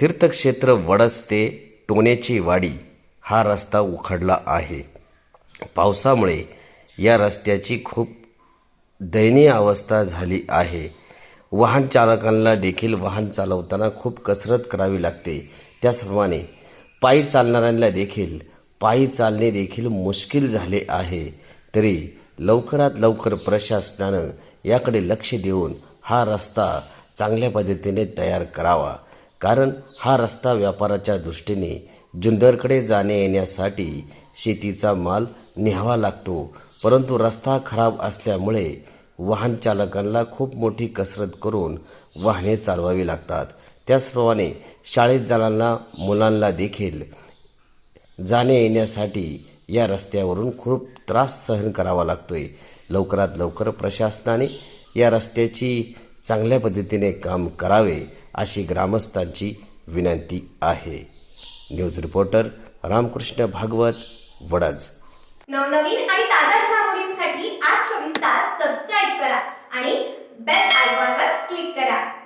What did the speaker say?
तीर्थक्षेत्र वडस ते टोण्याची वाडी हा रस्ता उखडला आहे. पावसामुळे या रस्त्याची खूप दयनीय अवस्था झाली आहे. वाहन चालकांना देखील वाहन चालवताना खूप कसरत करावी लागते. त्याचप्रमाणे पायी चालणाऱ्यांना देखील पायी चालणे देखील मुश्किल झाले आहे. तरी लवकरात लवकर प्रशासनानं याकडे लक्ष देऊन हा रस्ता चांगल्या पद्धतीने तयार करावा. कारण हा रस्ता व्यापाराच्या दृष्टीने जुन्नरकडे जाणे येण्यासाठी शेतीचा माल न्यावा लागतो. परंतु रस्ता खराब असल्यामुळे वाहन चालकांना खूप मोठी कसरत करून वाहने चालवावी लागतात. त्याचप्रमाणे शाळेत जाणाऱ्या मुलांना देखील जाणे येण्यासाठी या रस्त्यावरून खूप त्रास सहन करावा लागतोय. लवकरात लवकर प्रशासनाने या रस्त्याची चांगल्या पद्धतीने काम करावे. अशी ग्रामस्थांची विनंती आहे. News reporter Ramakrishna Bhagwat Vadaj. नवनवीन आणि ताज्या घडामोडींसाठी आज चोवीस तास सबस्क्राईब करा आणि बेल आयकॉनवर क्लिक करा.